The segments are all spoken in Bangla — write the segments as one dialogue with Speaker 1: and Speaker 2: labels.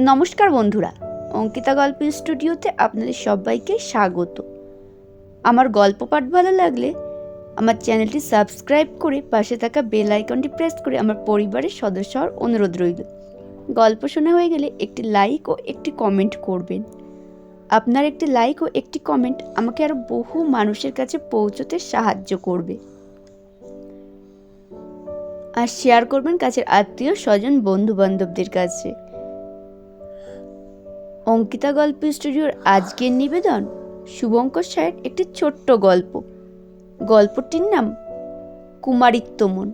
Speaker 1: নমস্কার বন্ধুরা, অঙ্কিতা গল্প স্টুডিওতে আপনাদের সবাইকে স্বাগত। আমার গল্প পাঠ ভালো লাগলে আমার চ্যানেলটি সাবস্ক্রাইব করে পাশে থাকা বেল আইকনটি প্রেস করে আমার পরিবারের সদস্য হওয়ার অনুরোধ রইল। গল্প শোনা হয়ে গেলে একটি লাইক ও একটি কমেন্ট করবেন। আপনার একটি লাইক ও একটি কমেন্ট আমাকে আরও বহু মানুষের কাছে পৌঁছতে সাহায্য করবে। আর শেয়ার করবেন কাছের আত্মীয়, স্বজন বন্ধু বান্ধবদের কাছে। অঙ্কিতা গল্প স্টুডিওর আজকের নিবেদন শুভঙ্কর সাহের একটি ছোট্ট গল্প। গল্পটির নাম কুমারিত্বমন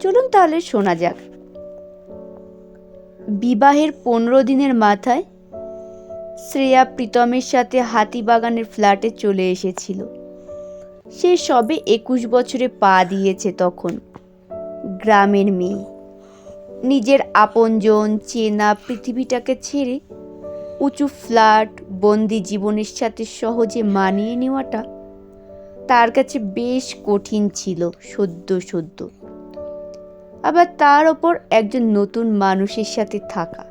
Speaker 1: চলুন তাহলে শোনা যাক। বিবাহের পনেরো দিনের মাথায় শ্রেয়া প্রীতমের সাথে হাতিবাগানের ফ্ল্যাটে চলে এসেছিল। সে সবে একুশ বছরে পা দিয়েছে তখন। গ্রামের মেয়ে। নিজের আপনজন, চেনা পৃথিবীটাকে ছেড়ে উঁচু ফ্ল্যাট, বন্দি জীবনের সাথে সহজে মানিয়ে নেওয়াটা তার কাছে বেশ কঠিন ছিল, সদ্য সদ্য। আবার তার ওপর একজন নতুন মানুষের সাথে থাকা।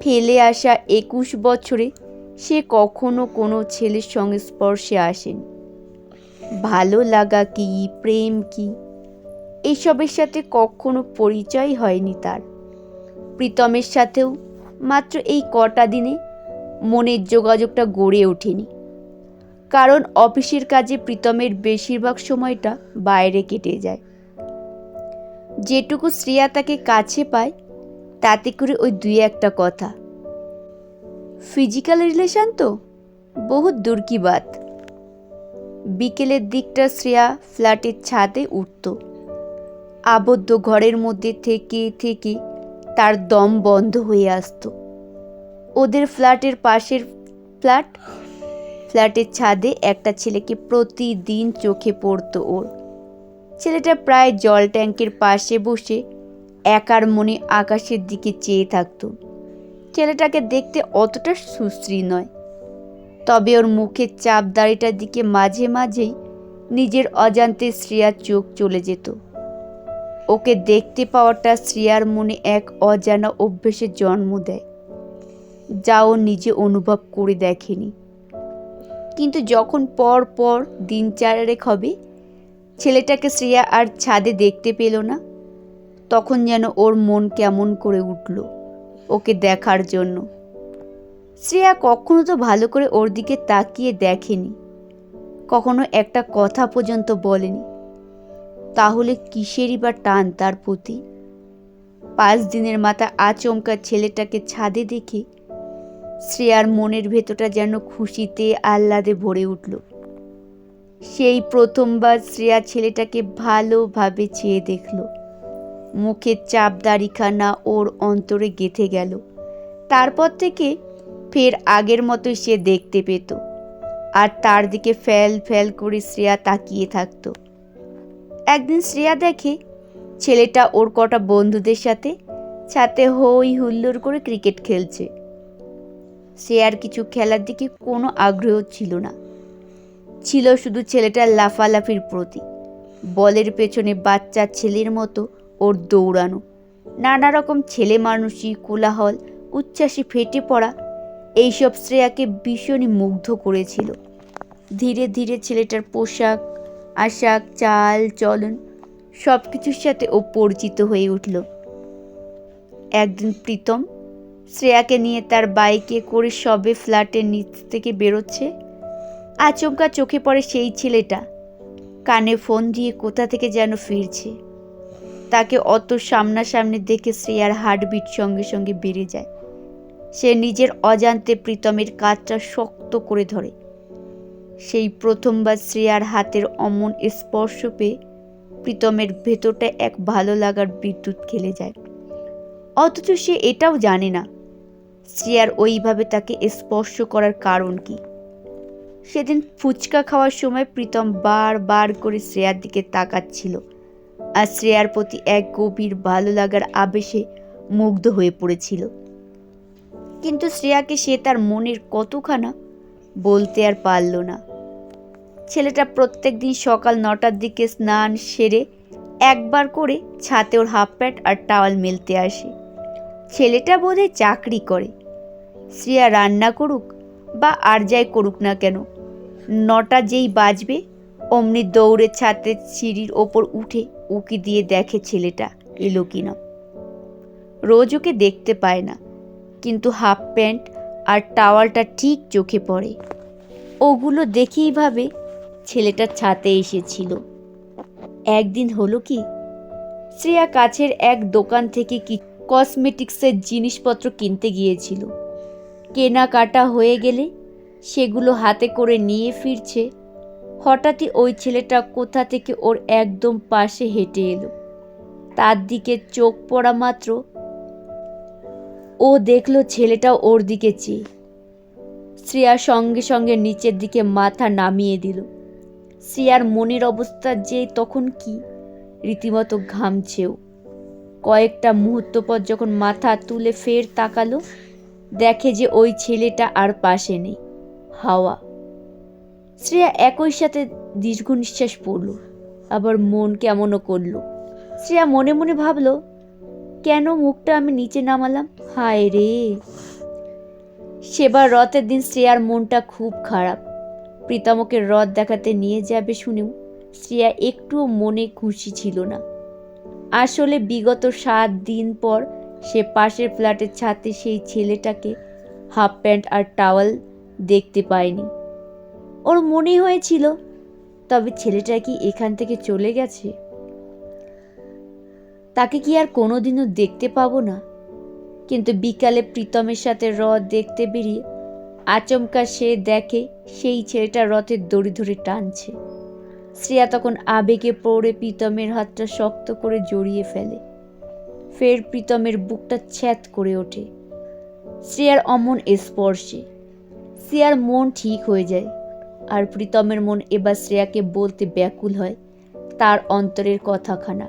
Speaker 1: ফেলে আসা একুশ বছরে সে কখনো কোনো ছেলের সঙ্গে স্পর্শে আসেনি। ভালো লাগা কি, প্রেম কি এইসবের সাথে কখনো পরিচয় হয়নি তার। প্রীতমের সাথেও মাত্র এই কটা দিনে মনের যোগাযোগটা গড়ে ওঠেনি। কারণ অফিসের কাজে প্রীতমের বেশিরভাগ সময়টা বাইরে কেটে যায়। যেটুকু শ্রেয়া তাকে কাছে পায়, তাতে করে ওই দুই একটা কথা। ফিজিক্যাল রিলেশন তো? বহুত দূর কি বাত। বিকেলের দিকটা শ্রেয়া ফ্ল্যাটের ছাদে উঠত। আবদ্ধ ঘরের মধ্যে থেকে থেকে তার দম বন্ধ হয়ে আসতো। ওদের ফ্ল্যাটের পাশের ফ্ল্যাট, ফ্ল্যাটের ছাদে একটা ছেলেকে প্রতিদিন চোখে পড়তো ওর। ছেলেটা প্রায় জল ট্যাঙ্কের পাশে বসে একার মনে আকাশের দিকে চেয়ে থাকতো। ছেলেটাকে দেখতে অতটা সুশ্রী নয়। তবে ওর মুখের চাপ দাড়িটার দিকে মাঝে মাঝেই নিজের অজান্তে শ্রেয়ার চোখ চলে যেত। ওকে দেখতে পাওয়াটা শ্রেয়ার মনে এক অজানা অভ্যেসের জন্ম দেয়। যা ও নিজে অনুভব করে দেখেনি। কিন্তু যখন পর পর দিন চারেক হবে, ছেলেটাকে শ্রেয়া আর ছাদে দেখতে পেল না, তখন যেন ওর মন কেমন করে উঠল ওকে দেখার জন্য। শ্রেয়া কখনো তো ভালো করে ওর দিকে তাকিয়ে দেখেনি, কখনো একটা কথা পর্যন্ত বলেনি। তাহলে কিসেরই বা টান তার প্রতি? পাঁচ দিনের মাথা আচমকা ছেলেটাকে ছাদে দেখে শ্রেয়ার মনের ভেতরটা যেন খুশিতে আহ্লাদে ভরে উঠল। সেই প্রথমবার শ্রেয়া ছেলেটাকে ভালোভাবে চেয়ে দেখল। মুখের চাপ দাড়িখানা ওর অন্তরে গেথে গেল। তারপর থেকে ফের আগের মতোই সে দেখতে পেত। আর তার দিকে ফ্যাল ফ্যাল করে শ্রেয়া তাকিয়ে থাকতো। একদিন শ্রেয়া দেখে ছেলেটা ওর কটা বন্ধুদের সাথে ছাতে হই হুল্লোড় করে ক্রিকেট খেলছে। সে আর কিছু খেলার দিকে কোনো আগ্রহ ছিল না। ছিল শুধু ছেলেটার লাফালাফির প্রতি। বলের পেছনে বাচ্চা ছেলের মতো ওর দৌড়ানো। নানা রকম ছেলে মানুষই, কোলাহল, উচ্ছ্বাসী ফেটে পড়া, এইসব শ্রেয়াকে ভীষণই মুগ্ধ করেছিল। ধীরে ধীরে ছেলেটার পোশাক আশাক, চাল, চলন সব কিছুর সাথে ও পরিচিত হয়ে উঠল। একদিন প্রীতম শ্রেয়াকে নিয়ে তার বাইকে করে সবে ফ্ল্যাটের নিচ থেকে বেরোচ্ছে। আচমকা চোখে পড়ে সেই ছেলেটা। কানে ফোন দিয়ে কোথা থেকে যেন ফিরছে। তাকে অত সামনাসামনি দেখে শ্রেয়ার হার্টবিট সঙ্গে সঙ্গে বেড়ে যায়। সে নিজের অজান্তে প্রীতমের কাজটা শক্ত করে ধরে। সেই প্রথমবার শ্রেয়ার হাতের অমন স্পর্শ পেয়ে প্রীতমের ভেতরটা এক ভালো লাগার বিদ্যুৎ খেলে যায়। অথচ সে এটাও জানে না শ্রেয়ার ওইভাবে তাকে স্পর্শ করার কারণ কি। সেদিন ফুচকা খাওয়ার সময় প্রীতম বার বার করে শ্রেয়ার দিকে তাকাচ্ছিল আর শ্রেয়ার প্রতি এক গভীর ভালো লাগার আবেশে মুগ্ধ হয়ে পড়েছিল। কিন্তু শ্রেয়াকে সে তার মনের কতখানা বলতে আর পারল না। ছেলেটা প্রত্যেক দিন সকাল নটার দিকে স্নান সেরে একবার করে ছাতে ওর হাফ প্যান্ট আর টাওয়াল মেলতে আসে। ছেলেটা বোধহয় চাকরি করে। শ্রেয়া রান্না করুক বা আর যাই করুক না কেন, নটা যেই বাজবে, অমনি দৌড়ে ছাদের সিঁড়ির ওপর উঠে উকি দিয়ে দেখে ছেলেটা এলো কিনা। রোজ ওকে দেখতে পায় না, কিন্তু হাফ প্যান্ট আর টাওয়ালটা ঠিক চোখে পড়ে। ওগুলো দেখেই ভাবে ছেলেটা ছাতে এসেছিল। একদিন হলো কি, শ্রেয়া কাছের এক দোকান থেকে কি কসমেটিক্সের জিনিসপত্র কিনতে গিয়েছিল। কেনাকাটা হয়ে গেলে সেগুলো হাতে করে নিয়ে ফিরছে। হঠাৎই ওই ছেলেটা কোথা থেকে ওর একদম পাশে হেঁটে এলো। তার দিকে চোখ পড়া মাত্র ও দেখল ছেলেটা ওর দিকে চেয়ে। শ্রেয়া সঙ্গে সঙ্গে নিচের দিকে মাথা নামিয়ে দিল। শ্রেয়ার মনের অবস্থা যে তখন কি? রীতিমতো ঘামছেও। কয়েকটা মুহূর্ত পর যখন মাথা তুলে ফের তাকালো, দেখে যে ওই ছেলেটা আর পাশে নেই, হাওয়া। শ্রেয়া একই সাথে দীর্ঘ নিঃশ্বাস পড়ল, আবার মন কেমনও করল। শ্রেয়া মনে মনে ভাবলো, কেন মুখটা আমি নিচে নামালাম? হায় রে! সেবার রথের দিন শ্রেয়ার মনটা খুব খারাপ। প্রীতমকে রথ দেখাতে নিয়ে যাবে শুনেও শ্রেয়া একটুও মনে খুশি ছিল না। আসলে বিগত সাত দিন পর সে পাশের ফ্ল্যাটের ছাদে সেই ছেলেটাকে হাফ প্যান্ট আর টাওয়াল দেখতে পায়নি। ওর মনে হয়েছিল, তবে ছেলেটা কি এখান থেকে চলে গেছে? তাকে কি আর কোনোদিনও দেখতে পাবো না। কিন্তু বিকালে প্রীতমের সাথে রথ দেখতে বেরিয়ে আচমকা সে দেখে সেই ছেলেটা রথের দড়ি ধরে টানছে। শ্রেয়া তখন আবেগে পড়ে প্রীতমের হাতটা শক্ত করে জড়িয়ে ফেলে। ফের প্রীতমের বুকটা ছ্যাত করে ওঠে। শ্রেয়ার অমন স্পর্শে। শ্রেয়ার মন ঠিক হয়ে যায় আর প্রীতমের মন এবার শ্রেয়াকে বলতে ব্যাকুল হয় তার অন্তরের কথাখানা।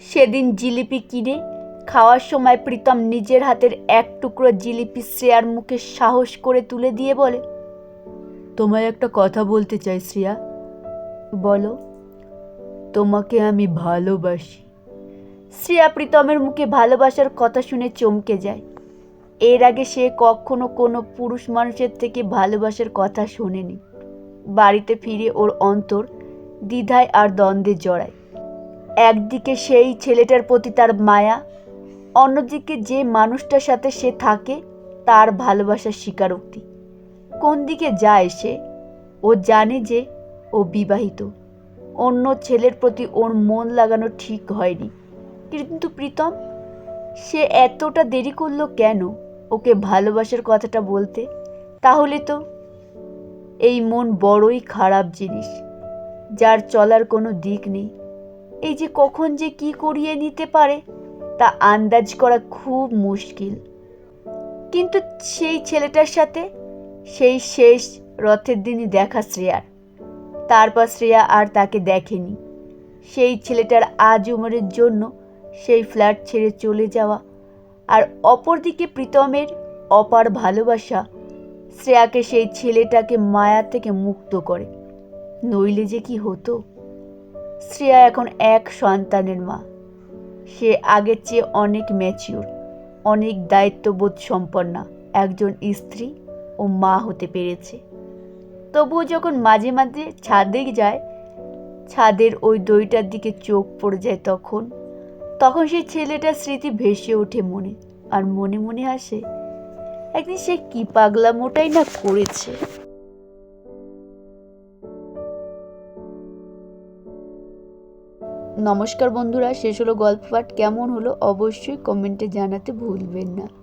Speaker 1: সেদিন জিলিপি কিনে খাওয়ার সময় প্রীতম নিজের হাতের এক টুকরো জিলিপি শ্রেয়ার মুখে সাহস করে তুলে দিয়ে বলে
Speaker 2: তোমায় একটা কথা বলতে চাই শ্রেয়া।
Speaker 1: বলো।
Speaker 2: তোমাকে আমি ভালোবাসি।
Speaker 1: শ্রেয়া প্রীতমের মুখে ভালোবাসার কথা শুনে চমকে যায়। এর আগে সে কখনো কোনো পুরুষ মানুষের থেকে ভালোবাসার কথা শোনেনি। বাড়িতে ফিরে ওর অন্তর দ্বিধায় আর দ্বন্দ্বে জড়ায়। একদিকে সেই ছেলেটার প্রতি তার মায়া অন্যদিকে যে মানুষটার সাথে সে থাকে, তার ভালোবাসার স্বীকারোক্তি। কোন দিকে যায় সে, ও জানে যে ও বিবাহিত। অন্য ছেলের প্রতি ওর মন লাগানো ঠিক হয়নি। কিন্তু প্রীতম, সে এতটা দেরি করল কেন ওকে ভালোবাসার কথাটা বলতে? তাহলে তো এই মন বড়ই খারাপ জিনিস, যার চলার কোনো দিক নেই। এই যে কখন যে কি করিয়ে নিতে পারে? তা আন্দাজ করা খুব মুশকিল। কিন্তু সেই ছেলেটার সাথে সেই শেষ রথের দিনই দেখা শ্রেয়ার। তারপর শ্রেয়া আর তাকে দেখেনি। সেই ছেলেটার আজ উমরের জন্য সেই ফ্ল্যাট ছেড়ে চলে যাওয়া আর অপরদিকে প্রীতমের অপার ভালোবাসা শ্রেয়াকে সেই ছেলেটাকে মায়া থেকে মুক্ত করে। নইলে যে কি হতো? শ্রেয়া এখন এক সন্তানের মা। সে আগের চেয়ে অনেক ম্যাচিওর অনেক দায়িত্ববোধ সম্পন্না একজন স্ত্রী ও মা হতে পেরেছে। তবুও যখন মাঝে মাঝে ছাদে যায়, ছাদের ওই দইটার দিকে চোখ পড়ে যায় তখন তখন সেই ছেলেটার স্মৃতি ভেসে ওঠে মনে আর মনে মনে আসে, একদিন সে কি পাগলামোটাই না করেছে। নমস্কার বন্ধুরা শেষ হলো গল্প পাঠ। কেমন হলো? অবশ্যই কমেন্টে জানাতে ভুলবেন না।